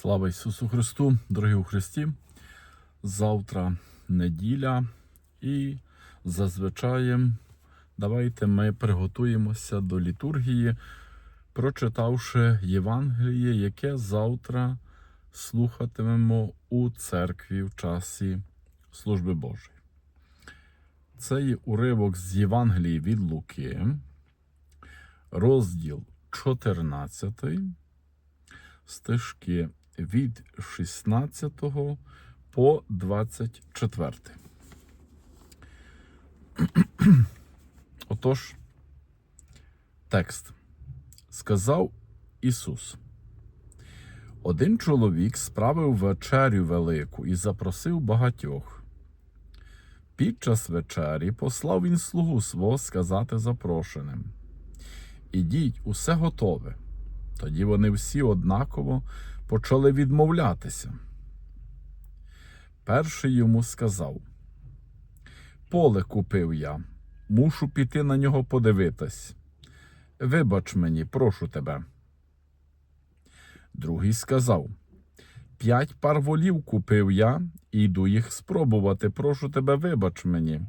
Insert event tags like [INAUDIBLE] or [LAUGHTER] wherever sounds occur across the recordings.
Слава Ісусу Христу, дорогі у Христі. Завтра неділя, і зазвичай давайте ми приготуємося до літургії, прочитавши Євангеліє, яке завтра слухатимемо у церкві в часі служби Божої. Це є уривок з Євангелії від Луки, розділ 14 стежки від 16 по 24. [CLEARS THROAT] Отож, текст. Сказав Ісус. Один чоловік справив вечерю велику і запросив багатьох. Під час вечері послав він слугу свого сказати запрошеним: Ідіть, усе готове. Тоді вони всі однаково почали відмовлятися. Перший йому сказав: Поле купив я, мушу піти на нього подивитись. Вибач мені, прошу тебе. Другий сказав: П'ять пар волів купив я і йду їх спробувати. Прошу тебе, вибач мені.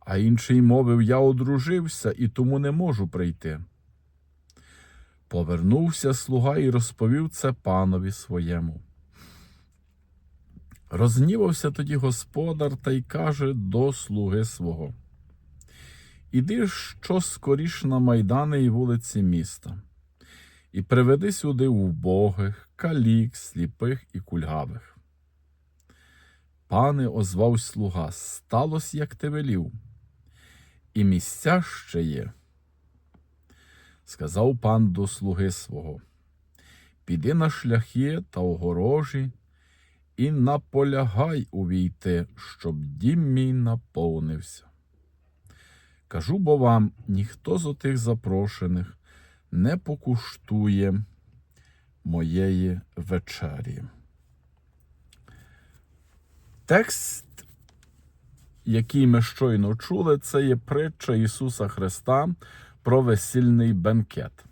А інший мовив: Я одружився і тому не можу прийти. Повернувся слуга і розповів це панові своєму. Рознівався тоді господар та й каже до слуги свого: Іди що скоріш на майдани і вулиці міста, і приведи сюди вбогих, калік, сліпих і кульгавих. Пане озвав слуга, сталося, як ти велів, і місця ще є. Сказав пан до слуги свого: Піди на шляхи та огорожі, і наполягай увійти, щоб дім мій наповнився. Кажу бо вам, ніхто з отих запрошених не покуштує моєї вечері. Текст, який ми щойно чули, це є притча Ісуса Христа про весільний бенкет.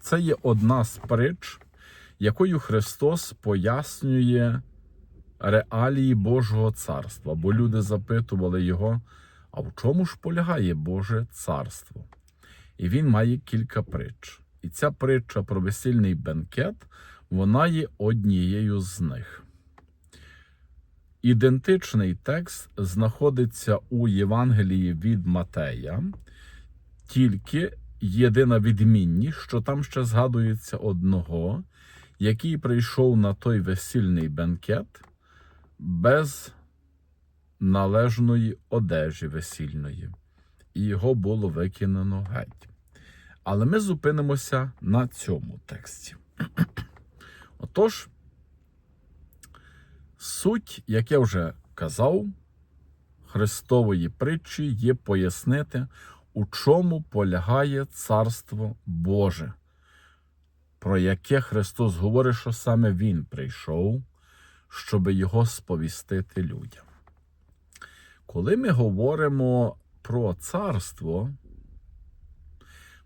Це є одна з притч, якою Христос пояснює реалії Божого царства, бо люди запитували його, а в чому ж полягає Боже царство? І він має кілька притч. І ця притча про весільний бенкет, вона є однією з них. Ідентичний текст знаходиться у Євангелії від Матея, тільки єдина відмінність, що там ще згадується одного, який прийшов на той весільний бенкет без належної одежі весільної, і його було викинено геть. Але ми зупинимося на цьому тексті. [CLEARS THROAT] Отож, суть, як я вже казав, Христової притчі є пояснити, у чому полягає Царство Боже, про яке Христос говорить, що саме Він прийшов, щоб його сповістити людям. Коли ми говоримо про царство,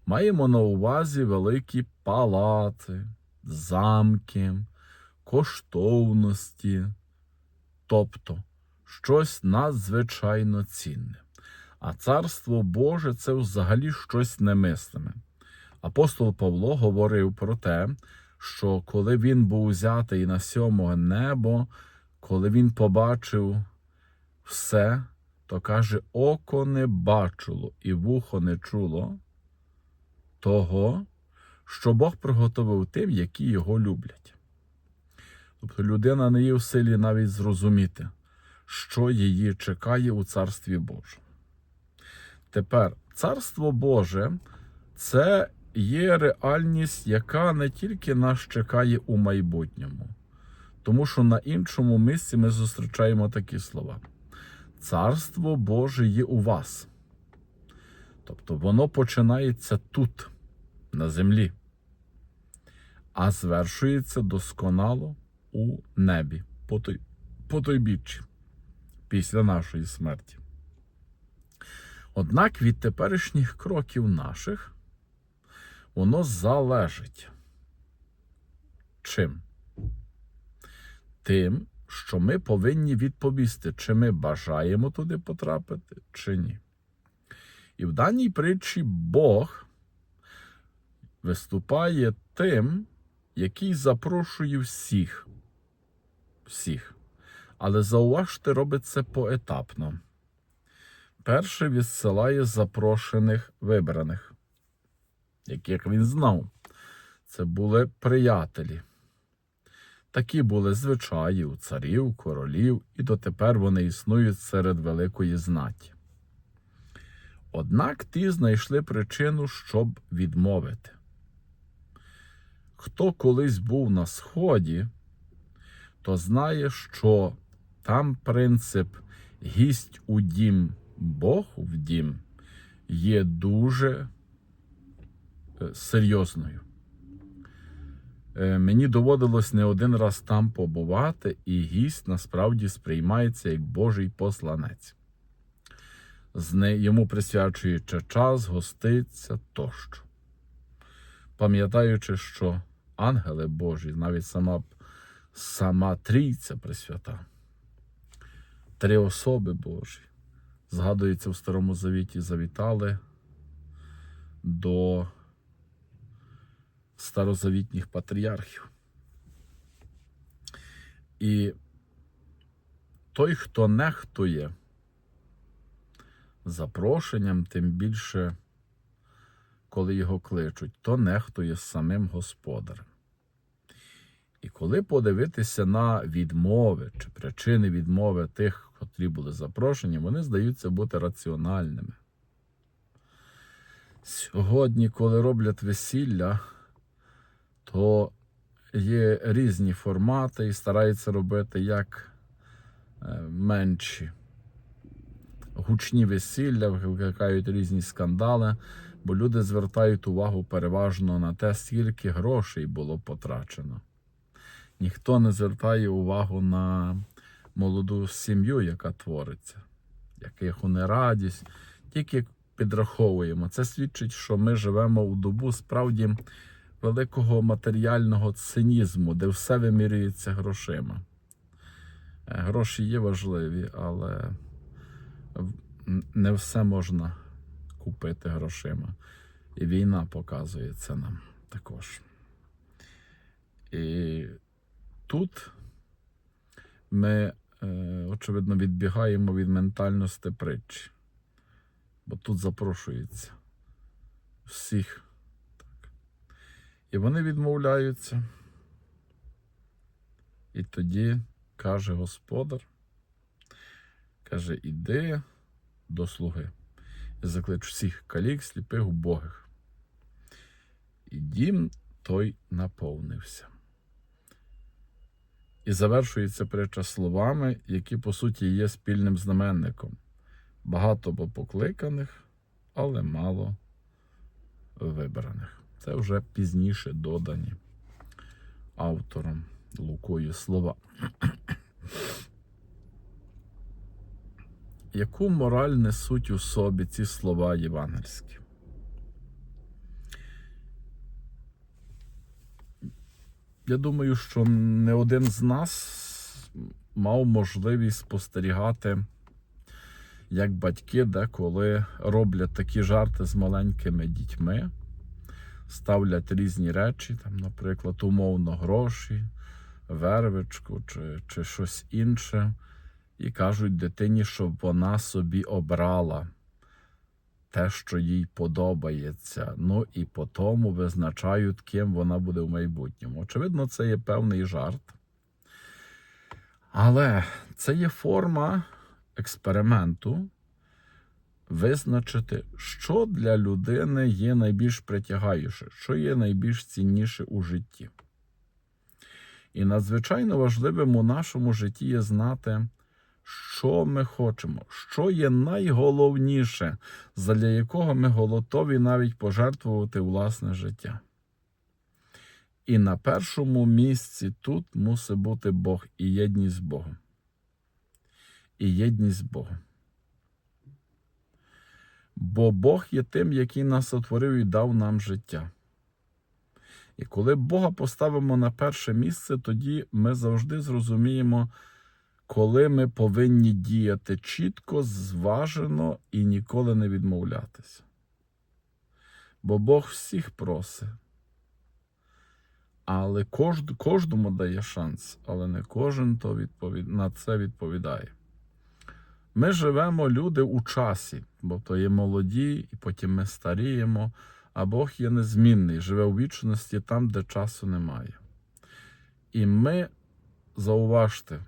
маємо на увазі великі палати, замки, коштовності, тобто щось надзвичайно цінне. А царство Боже це взагалі щось немислиме. Апостол Павло говорив про те, що коли він був взятий на сьоме небо, коли він побачив все, то каже: око не бачило і вухо не чуло того, що Бог приготовив тим, які його люблять. Тобто людина не є в силі навіть зрозуміти, що її чекає у Царстві Божому. Тепер Царство Боже це є реальність, яка не тільки нас чекає у майбутньому, тому що на іншому місці ми зустрічаємо такі слова. Царство Боже є у вас. Тобто воно починається тут, на землі, а звершується досконало у небі, по той, по той біччі, після нашої смерті. Однак від теперішніх кроків наших воно залежить. Чим? тим, що ми повинні відповісти, чи ми бажаємо туди потрапити, чи ні. І в даній притчі Бог виступає тим, який запрошує всіх. Всіх. Але зауважте, робить це поетапно. Перше відсилає запрошених вибраних, яких він знав. Це були приятелі. Такі були звичаї у царів, королів, і дотепер вони існують серед великої знаті. Однак ті знайшли причину, щоб відмовити. Хто колись був на Сході, то знає, що там принцип гість у дім, Бог в дім є дуже е, серйозною. Е, Мені доводилось не один раз там побувати, і гість насправді сприймається як Божий посланець. Йому присвячуючи час, гоститься тощо. Пам'ятаючи, що ангели Божі, навіть сама, сама трійця Пресвята, три особи Божі, згадується в Старому Завіті, завітали до старозавітніх патріархів. І той, хто нехтує запрошенням, тим більше, коли його кличуть, то нехтує самим господарем. І коли подивитися на відмови чи причини відмови тих, котрі були запрошені, вони здаються бути раціональними. Сьогодні, коли роблять весілля, то є різні формати і стараються робити як е, менші. Гучні весілля, викликають різні скандали, бо люди звертають увагу переважно на те, скільки грошей було потрачено. Ніхто не звертає увагу на молоду сім'ю, яка твориться, яких вони радість, тільки підраховуємо. Це свідчить, що ми живемо у добу справді великого матеріального цинізму, де все вимірюється грошима. Е, Гроші є важливі, але не все можна купити грошима. І війна показує це нам також. І тут ми, е, очевидно, відбігаємо від ментальності притчі, бо тут запрошується всіх. Так. І вони відмовляються. І тоді каже господар, каже, іди до слуги. І заклич всіх калік, сліпих, убогих. І дім той наповнився. І завершується притча словами, які по суті є спільним знаменником. Багато бо покликаних, але мало вибраних. Це вже пізніше додані автором Лукою слова. Яку мораль несуть у собі ці слова євангельські? Я думаю, що не один з нас мав можливість спостерігати, як батьки деколи роблять такі жарти з маленькими дітьми, ставлять різні речі, там, наприклад, умовно гроші, вервичку чи, чи щось інше, і кажуть дитині, щоб вона собі обрала те, що їй подобається. Ну і по тому визначають, ким вона буде в майбутньому. Очевидно, це є певний жарт. Але це є форма експерименту визначити, що для людини є найбільш притягаюче, що є найбільш цінніше у житті. І надзвичайно важливим у нашому житті є знати, що ми хочемо, що є найголовніше, задля якого ми готові навіть пожертвувати власне життя. І на першому місці тут мусить бути Бог і єдність з Богом. І єдність з Богом. Бо Бог є тим, який нас утворив і дав нам життя. І коли Бога поставимо на перше місце, тоді ми завжди зрозуміємо, коли ми повинні діяти чітко, зважено і ніколи не відмовлятися. Бо Бог всіх просить. Але кожд, кожному дає шанс, але не кожен то відповід, на це відповідає. Ми живемо люди у часі, бо то є молоді, і потім ми старіємо, а Бог є незмінний, живе у вічності там, де часу немає. І ми, зауважте,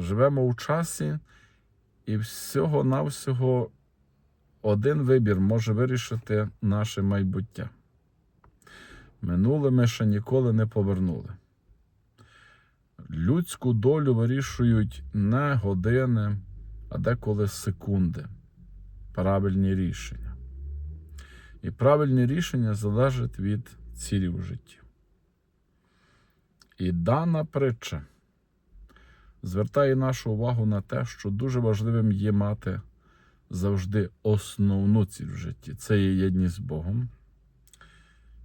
живемо у часі, і всього-навсього один вибір може вирішити наше майбуття. Минуле ми ще ніколи не повернули. Людську долю вирішують не години, а деколи секунди. Правильні рішення. І правильні рішення залежать від цілі в житті. І дана притча звертає нашу увагу на те, що дуже важливим є мати завжди основну ціль в житті. Це є єдність з Богом.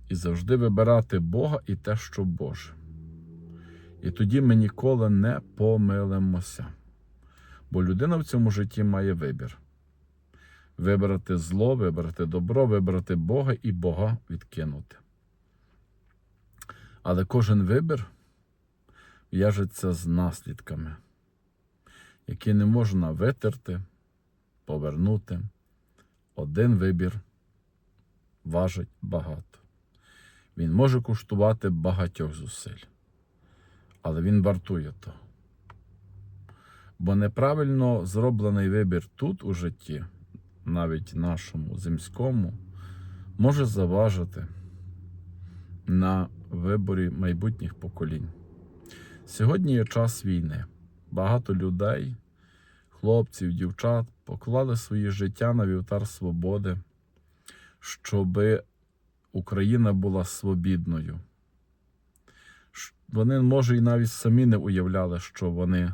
І завжди вибирати Бога і те, що Боже. І тоді ми ніколи не помилимося. Бо людина в цьому житті має вибір: вибрати зло, вибрати добро, вибрати Бога і Бога відкинути. Але кожен вибір в'яжеться з наслідками, які не можна витерти, повернути. Один вибір важить багато. Він може коштувати багатьох зусиль, але він вартує того. Бо неправильно зроблений вибір тут у житті, навіть нашому земському, може заважити на виборі майбутніх поколінь. Сьогодні є час війни. Багато людей, хлопців, дівчат поклали свої життя на вівтар свободи, щоби Україна була свобідною. Вони, може, і навіть самі не уявляли, що вони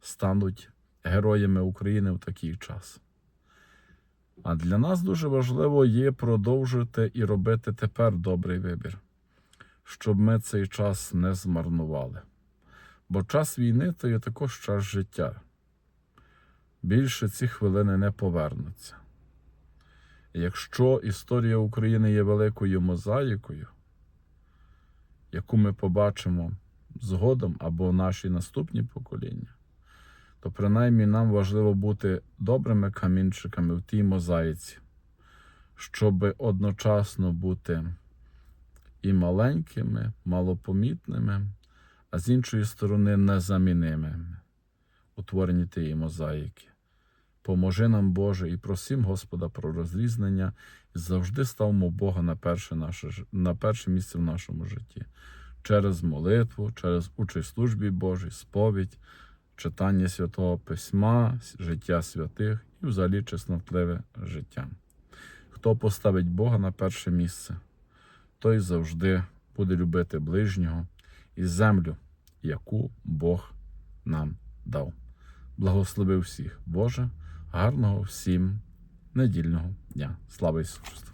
стануть героями України в такий час. А для нас дуже важливо є продовжити і робити тепер добрий вибір, щоб ми цей час не змарнували. Бо час війни то є також час життя. Більше ці хвилини не повернуться. Якщо історія України є великою мозаїкою, яку ми побачимо згодом або наші наступні покоління, то принаймні нам важливо бути добрими камінчиками в тій мозаїці, щоб одночасно бути і маленькими, малопомітними, а з іншої сторони незамінимими у творенні тієї мозаїки. Поможи нам, Боже, і просім Господа про розрізнення, і завжди ставмо Бога на перше, наше, на перше місце в нашому житті. Через молитву, через участь в службі Божій, сповідь, читання Святого Письма, життя святих і взагалі чеснотливе життя. Хто поставить Бога на перше місце, той завжди буде любити ближнього і землю, яку Бог нам дав. Благослови всіх, Боже, гарного всім недільного дня. Слава Ісусу!